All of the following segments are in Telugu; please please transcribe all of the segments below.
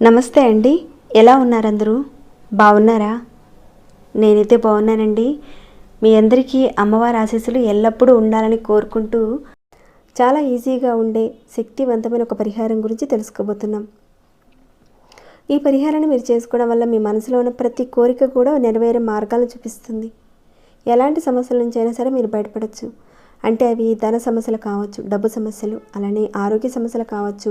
నమస్తే అండి. ఎలా ఉన్నారందరూ? బాగున్నారా? నేనైతే బాగున్నానండి. మీ అందరికీ అమ్మవారి ఆశీస్సులు ఎల్లప్పుడూ ఉండాలని కోరుకుంటూ చాలా ఈజీగా ఉండే శక్తివంతమైన ఒక పరిహారం గురించి తెలుసుకోబోతున్నాం. ఈ పరిహారాన్ని మీరు చేసుకోవడం వల్ల మీ మనసులో ఉన్న ప్రతి కోరిక కూడా నెరవేరే మార్గాలను చూపిస్తుంది. ఎలాంటి సమస్యల నుంచి అయినా సరే మీరు బయటపడచ్చు. అంటే అవి ధన సమస్యలు కావచ్చు డబ్బు సమస్యలు అలానే ఆరోగ్య సమస్యలు కావచ్చు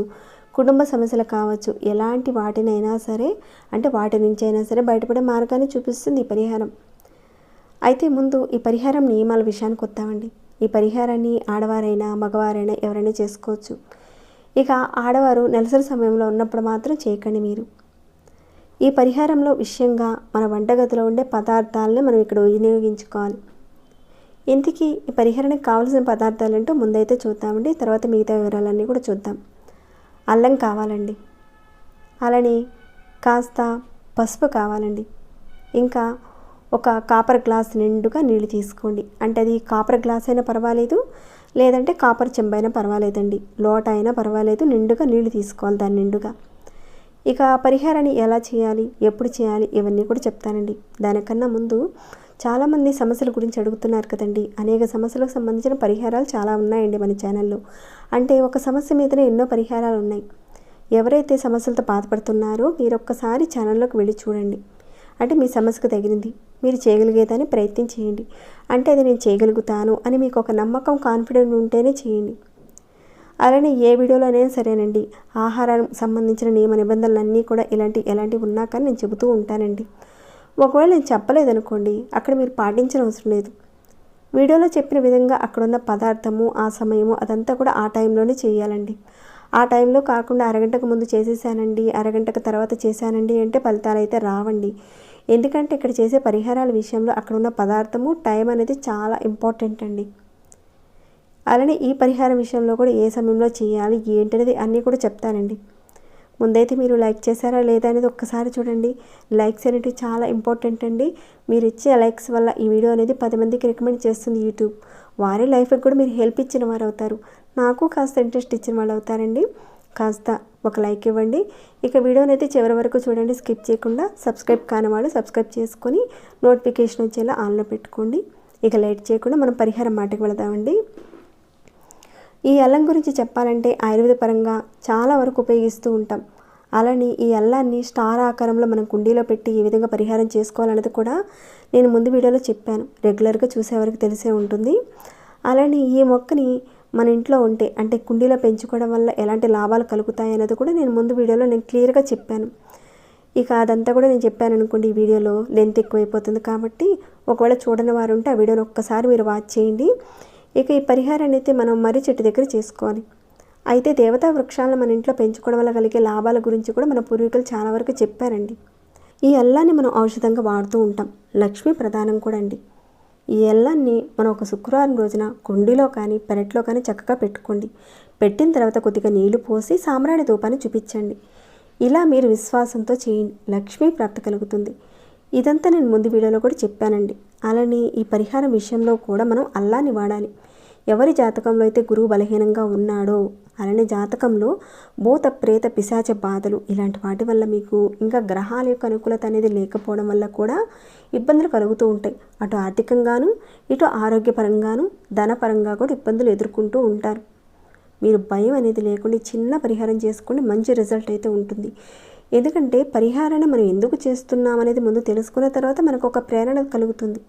కుటుంబ సమస్యలు కావచ్చు ఎలాంటి వాటినైనా సరే అంటే వాటి నుంచి అయినా సరే బయటపడే మార్గాన్ని చూపిస్తుంది ఈ పరిహారం. అయితే ముందు ఈ పరిహారం నియమాల విషయానికి వస్తామండి ఈ పరిహారాన్ని ఆడవారైనా మగవారైనా ఎవరైనా చేసుకోవచ్చు. ఇక ఆడవారు నెలసరి సమయంలో ఉన్నప్పుడు మాత్రం చేయకండి మీరు. ఈ పరిహారంలో విషయంగా మన వంటగదిలో ఉండే పదార్థాలను మనం ఇక్కడ వినియోగించుకోవాలి. ఇంతకీ ఈ పరిహారానికి కావాల్సిన పదార్థాలు ఏంటో ముందైతే చూద్దామండి తర్వాత మిగతా వివరాలన్నీ కూడా చూద్దాం. అల్లం కావాలండి. అలానే కాస్త పసుపు కావాలండి. ఇంకా ఒక కాపర్ గ్లాస్ నిండుగా నీళ్ళు తీసుకోండి. అంటే అది కాపర్ గ్లాస్ అయినా పర్వాలేదు లేదంటే కాపర్ చెంబైనా పర్వాలేదండి. లోట అయినా పర్వాలేదు నిండుగా నీళ్ళు తీసుకోవాలి దాని నిండుగా. ఇక పరిహారాన్ని ఎలా చేయాలి? ఎప్పుడు చేయాలి? ఇవన్నీ కూడా చెప్తానండి. దానికన్నా ముందు చాలామంది సమస్యల గురించి అడుగుతున్నారు కదండి. అనేక సమస్యలకు సంబంధించిన పరిహారాలు చాలా ఉన్నాయండి మన ఛానల్లో. అంటే ఒక సమస్య మీదనే ఎన్నో పరిహారాలు ఉన్నాయి. ఎవరైతే సమస్యలతో బాధపడుతున్నారో మీరు ఒక్కసారి ఛానల్లోకి వెళ్ళి చూడండి. అంటే మీ సమస్యకు తగినది. మీరు చేయగలిగేదాన్ని ప్రయత్నం చేయండి. అంటే అది నేను చేయగలుగుతాను అని మీకు ఒక నమ్మకం కాన్ఫిడెంట్ ఉంటేనే చేయండి. అలానే ఏ వీడియోలో అయినా సరేనండి. ఆహారానికి సంబంధించిన నియమ నిబంధనలన్నీ కూడా ఇలాంటి ఎలాంటివి ఉన్నా కానీ నేను చెబుతూ ఉంటానండి. ఒకవేళ నేను చెప్పలేదనుకోండి అక్కడ మీరు పాటించిన అవసరం లేదు. వీడియోలో చెప్పిన విధంగా అక్కడున్న పదార్థము ఆ సమయము అదంతా కూడా ఆ టైంలోనే చేయాలండి. ఆ టైంలో కాకుండా అరగంటకు ముందు చేసేసానండి అరగంటకు తర్వాత చేశానండి అంటే ఫలితాలు అయితే రావండి. ఎందుకంటే ఇక్కడ చేసే పరిహారాల విషయంలో అక్కడ ఉన్న పదార్థము టైం అనేది చాలా ఇంపార్టెంట్ అండి. అలానే ఈ పరిహారం విషయంలో కూడా ఏ సమయంలో చేయాలి ఏంటనేది అన్నీ కూడా చెప్తానండి. ముందైతే మీరు లైక్ చేశారా లేదా అనేది ఒక్కసారి చూడండి. లైక్స్ అనేవి చాలా ఇంపార్టెంట్ అండి. మీరు ఇచ్చే లైక్స్ వల్ల ఈ వీడియో అనేది పది మందికి రికమెండ్ చేస్తుంది యూట్యూబ్. వారి లైఫ్కి కూడా మీరు హెల్ప్ ఇచ్చిన వారు అవుతారు నాకు కాస్త ఇంట్రెస్ట్ ఇచ్చిన వాళ్ళు అవుతారండి కాస్త ఒక లైక్ ఇవ్వండి. ఇక వీడియోని అయితే చివరి వరకు చూడండి. స్కిప్ చేయకుండా సబ్స్క్రైబ్ కాని వాళ్ళు సబ్స్క్రైబ్ చేసుకొని నోటిఫికేషన్ వచ్చేలా ఆన్లో పెట్టుకోండి. ఇక లేట్ చేయకుండా మనం పరిహారం మాటకు వెళదామండి. ఈ అల్లం గురించి చెప్పాలంటే ఆయుర్వేద పరంగా చాలా వరకు ఉపయోగిస్తూ ఉంటాం. అలానే ఈ అల్లాన్ని స్టార్ ఆకారంలో మనం కుండీలో పెట్టి ఏ విధంగా పరిహారం చేసుకోవాలన్నది కూడా నేను ముందు వీడియోలో చెప్పాను. రెగ్యులర్గా చూసేవారికి తెలిసే ఉంటుంది. అలానే ఈ మొక్కని మన ఇంట్లో ఉంటే అంటే కుండీలో పెంచుకోవడం వల్ల ఎలాంటి లాభాలు కలుగుతాయి అనేది కూడా నేను ముందు వీడియోలో నేను క్లియర్గా చెప్పాను. ఇక అదంతా కూడా నేను చెప్పాను అనుకోండి ఈ వీడియోలో లెంత్ ఎక్కువైపోతుంది కాబట్టి ఒకవేళ చూడని వారు ఉంటే ఆ వీడియోని ఒక్కసారి మీరు వాచ్ చేయండి. ఇక ఈ పరిహారాన్ని అయితే మనం మర్రి చెట్టు దగ్గర చేసుకోవాలి. అయితే దేవతా వృక్షాలను మన ఇంట్లో పెంచుకోవడం వల్ల కలిగే లాభాల గురించి కూడా మన పూర్వీకులు చాలా వరకు చెప్పారండి. ఈ అల్లాన్ని మనం ఔషధంగా వాడుతూ ఉంటాం. లక్ష్మీ ప్రధానం కూడా అండి. ఈ అల్లాన్ని మనం ఒక శుక్రవారం రోజున కుండీలో కానీ పెరట్లో కానీ చక్కగా పెట్టుకోండి. పెట్టిన తర్వాత కొద్దిగా నీళ్ళు పోసి సామ్రాణి ధూపాన్ని చూపించండి. ఇలా మీరు విశ్వాసంతో చేయండి. లక్ష్మీ ప్రాప్తి కలుగుతుంది. ఇదంతా నేను ముందు వీడియోలో కూడా చెప్పానండి. అలానే ఈ పరిహారం విషయంలో కూడా మనం అల్లాన్ని వాడాలి. ఎవరి జాతకంలో అయితే గురువు బలహీనంగా ఉన్నాడో అలానే జాతకంలో భూత ప్రేత పిశాచ బాధలు ఇలాంటి వాటి వల్ల మీకు ఇంకా గ్రహాల యొక్క అనుకూలత అనేది లేకపోవడం వల్ల కూడా ఇబ్బందులు కలుగుతూ ఉంటాయి. అటు ఆర్థికంగాను ఇటు ఆరోగ్యపరంగాను ధనపరంగా కూడా ఇబ్బందులు ఎదుర్కొంటూ ఉంటారు. మీరు భయం అనేది లేకుండా చిన్న పరిహారం చేసుకోండి మంచి రిజల్ట్ అయితే ఉంటుంది. ఎందుకంటే పరిహారాన్ని మనం ఎందుకు చేస్తున్నాం అనేది ముందు తెలుసుకున్న తర్వాత మనకు ఒక ప్రేరణ కలుగుతుంది.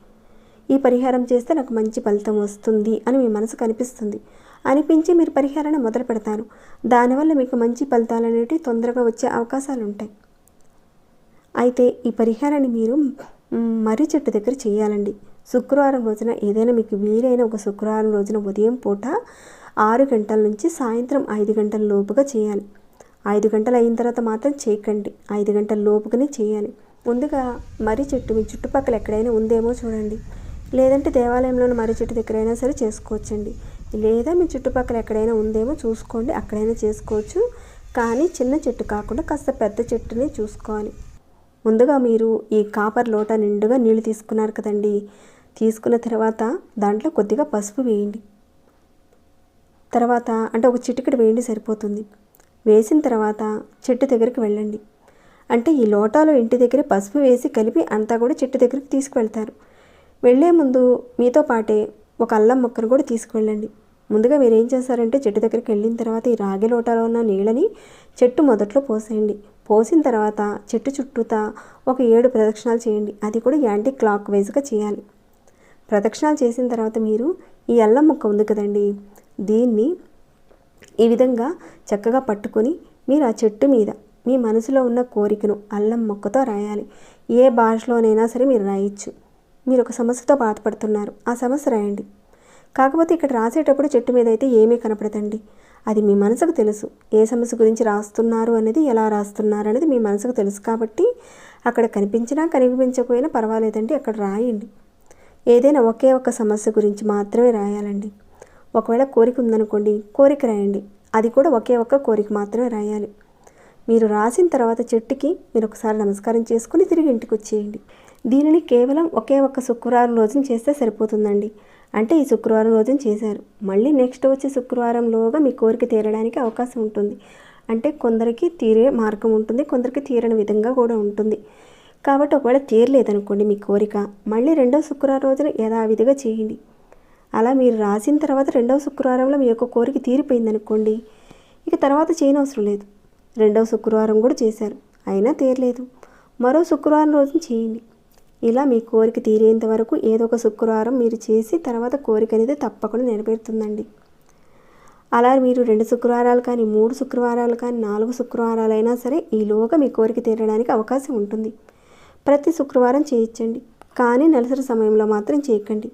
ఈ పరిహారం చేస్తే నాకు మంచి ఫలితం వస్తుంది అని మీ మనసుకు అనిపిస్తుంది అనిపించి మీరు పరిహారాన్ని మొదలు పెడతారు. దానివల్ల మీకు మంచి ఫలితాలు అనేవి తొందరగా వచ్చే అవకాశాలు ఉంటాయి. అయితే ఈ పరిహారాన్ని మీరు మర్రి చెట్టు దగ్గర చేయాలండి. శుక్రవారం రోజున ఏదైనా మీకు వీలైన ఒక శుక్రవారం రోజున ఉదయం పూట ఆరు గంటల నుంచి సాయంత్రం ఐదు గంటల లోపుగా చేయాలి. ఐదు గంటలు అయిన తర్వాత మాత్రం చేయకండి. ఐదు గంటల లోపుగానే చేయాలి. ముందుగా మర్రి చెట్టు మీ చుట్టుపక్కల ఎక్కడైనా ఉందేమో చూడండి. లేదంటే దేవాలయంలోని మర్రి చెట్టు దగ్గరైనా సరే చేసుకోవచ్చండి. లేదా మీ చుట్టుపక్కల ఎక్కడైనా ఉందేమో చూసుకోండి. అక్కడైనా చేసుకోవచ్చు. కానీ చిన్న చెట్టు కాకుండా కాస్త పెద్ద చెట్టుని చూసుకోవాలి. ముందుగా మీరు ఈ కాపర్ లోట నిండుగా నీళ్ళు తీసుకున్నారు కదండి. తీసుకున్న తర్వాత దాంట్లో కొద్దిగా పసుపు వేయండి. తర్వాత అంటే ఒక చిటికెడు వేయండి సరిపోతుంది. వేసిన తర్వాత చెట్టు దగ్గరికి వెళ్ళండి. అంటే ఈ లోటాలో ఇంటి దగ్గర పసుపు వేసి కలిపి అంతా కూడా చెట్టు దగ్గరికి తీసుకువెళ్తారు. వెళ్ళే ముందు మీతో పాటే ఒక అల్లం మొక్కను కూడా తీసుకువెళ్ళండి. ముందుగా మీరు ఏం చేస్తారంటే చెట్టు దగ్గరికి వెళ్ళిన తర్వాత ఈ రాగి లోటాలో ఉన్న నీళ్ళని చెట్టు మొదట్లో పోసేయండి. పోసిన తర్వాత చెట్టు చుట్టూతా ఒక ఏడు ప్రదక్షిణాలు చేయండి. అది కూడా యాంటీ క్లాక్ వైజ్గా చేయాలి. ప్రదక్షిణాలు చేసిన తర్వాత మీరు ఈ అల్లం మొక్క ఉంది కదండి దీన్ని ఈ విధంగా చక్కగా పట్టుకొని మీరు ఆ చెట్టు మీద మీ మనసులో ఉన్న కోరికను అల్లం మొక్కతో రాయాలి. ఏ భాషలోనైనా సరే మీరు రాయొచ్చు. మీరు ఒక సమస్యతో బాధపడుతున్నారు. ఆ సమస్య రాయండి. కాకపోతే ఇక్కడ రాసేటప్పుడు చెట్టు మీద అయితే ఏమీ కనపడదండి. అది మీ మనసుకు తెలుసు. ఏ సమస్య గురించి రాస్తున్నారు అనేది ఎలా రాస్తున్నారు అనేది మీ మనసుకు తెలుసు కాబట్టి అక్కడ కనిపించినా కనిపించకపోయినా పర్వాలేదండి. అక్కడ రాయండి. ఏదైనా ఒకే ఒక సమస్య గురించి మాత్రమే రాయాలండి. ఒకవేళ కోరిక ఉందనుకోండి కోరిక రాయండి. అది కూడా ఒకే ఒక్క కోరిక మాత్రమే రాయాలి. మీరు రాసిన తర్వాత చెట్టుకి మీరు ఒకసారి నమస్కారం చేసుకుని తిరిగి ఇంటికి వచ్చేయండి. దీనిని కేవలం ఒకే ఒక్క శుక్రవారం రోజున చేస్తే సరిపోతుందండి. అంటే ఈ శుక్రవారం రోజున చేశారు. మళ్ళీ నెక్స్ట్ వచ్చే శుక్రవారంలోగా మీ కోరిక తీరడానికి అవకాశం ఉంటుంది. అంటే కొందరికి తీరే మార్గం ఉంటుంది కొందరికి తీరని విధంగా కూడా ఉంటుంది. కాబట్టి ఒకవేళ తీరలేదనుకోండి మీ కోరిక మళ్ళీ రెండో శుక్రవారం రోజున యథావిధిగా చేయండి. అలా మీరు రాసిన తర్వాత రెండవ శుక్రవారంలో మీ యొక్క కోరిక తీరిపోయిందనుకోండి ఇక తర్వాత చేయనవసరం లేదు. రెండవ శుక్రవారం కూడా చేశారు అయినా తీరలేదు. మరో శుక్రవారం రోజున చేయండి. ఇలా మీ కోరిక తీరేంత వరకు ఏదో ఒక శుక్రవారం మీరు చేసి తర్వాత కోరిక అనేది తప్పకుండా నెరవేరుతుందండి. అలా మీరు రెండు శుక్రవారాలు కానీ మూడు శుక్రవారాలు కానీ నాలుగు శుక్రవారాలైనా సరే ఈలోగా మీ కోరిక తీరడానికి అవకాశం ఉంటుంది. ప్రతి శుక్రవారం చేయించండి కానీ నెలసరి సమయంలో మాత్రం చేయకండి.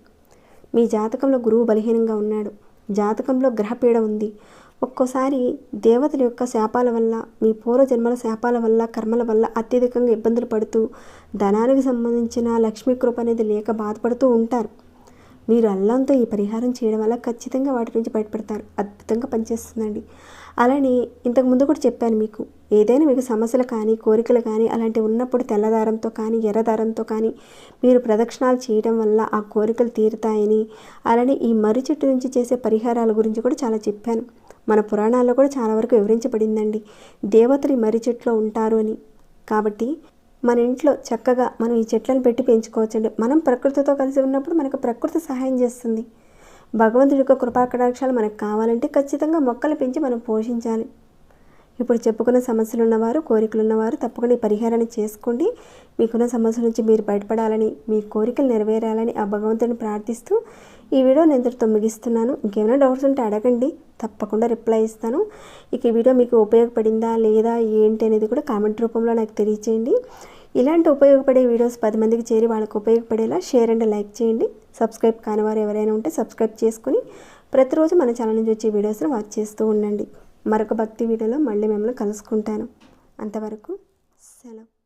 మీ జాతకంలో గురువు బలహీనంగా ఉన్నాడు. జాతకంలో గ్రహపీడ ఉంది. ఒక్కోసారి దేవతల యొక్క శాపాల వల్ల మీ పూర్వజన్మల శాపాల వల్ల కర్మల వల్ల అత్యధికంగా ఇబ్బందులు పడుతూ ధనానికి సంబంధించిన లక్ష్మీ కృప అనేది లేక బాధపడుతూ ఉంటారు. మీరు అల్లంతో ఈ పరిహారం చేయడం వల్ల ఖచ్చితంగా వాటి నుంచి బయటపడతారు. అద్భుతంగా పనిచేస్తుందండి. అలానే ఇంతకు ముందు కూడా చెప్పాను మీకు ఏదైనా మీకు సమస్యలు కానీ కోరికలు కానీ అలాంటివి ఉన్నప్పుడు తెల్లదారంతో కానీ ఎర్రదారంతో కానీ మీరు ప్రదక్షిణాలు చేయడం వల్ల ఆ కోరికలు తీరుతాయని అలానే ఈ మర్రి చెట్టు నుంచి చేసే పరిహారాల గురించి కూడా చాలా చెప్పాను. మన పురాణాల్లో కూడా చాలా వరకు వివరించబడిందండి. దేవతలు ఈ మర్రి చెట్లో ఉంటారు అని. కాబట్టి మన ఇంట్లో చక్కగా మనం ఈ చెట్లను పెట్టి పెంచుకోవచ్చండి. మనం ప్రకృతితో కలిసి ఉన్నప్పుడు మనకు ప్రకృతి సహాయం చేస్తుంది. భగవంతుడి యొక్క కృపాకటాక్షాలు మనకు కావాలంటే ఖచ్చితంగా మొక్కలు పెంచి మనం పోషించాలి. ఇప్పుడు చెప్పుకున్న సమస్యలు ఉన్నవారు కోరికలు ఉన్నవారు తప్పకుండా ఈ పరిహారాన్ని చేసుకోండి. మీకున్న సమస్యల నుంచి మీరు బయటపడాలని మీ కోరికలు నెరవేరాలని ఆ భగవంతుని ప్రార్థిస్తూ ఈ వీడియో నేను ఇంతటితో ముగిస్తున్నాను. ఇంకేమైనా డౌట్స్ ఉంటే అడగండి. తప్పకుండా రిప్లై ఇస్తాను. ఇక ఈ వీడియో మీకు ఉపయోగపడిందా లేదా ఏంటి అనేది కూడా కామెంట్ రూపంలో నాకు తెలియచేయండి. ఇలాంటి ఉపయోగపడే వీడియోస్ పది మందికి చేరి వాళ్ళకు ఉపయోగపడేలా షేర్ అండ్ లైక్ చేయండి. సబ్స్క్రైబ్ కాని వారు ఎవరైనా ఉంటే సబ్స్క్రైబ్ చేసుకుని ప్రతిరోజు మన ఛానల్ నుంచి వచ్చే వీడియోస్ని వాచ్ చేస్తూ ఉండండి. మరొక భక్తి వీడియోలో మళ్ళీ మిమ్మల్ని కలుసుకుంటాను. అంతవరకు సెలవు.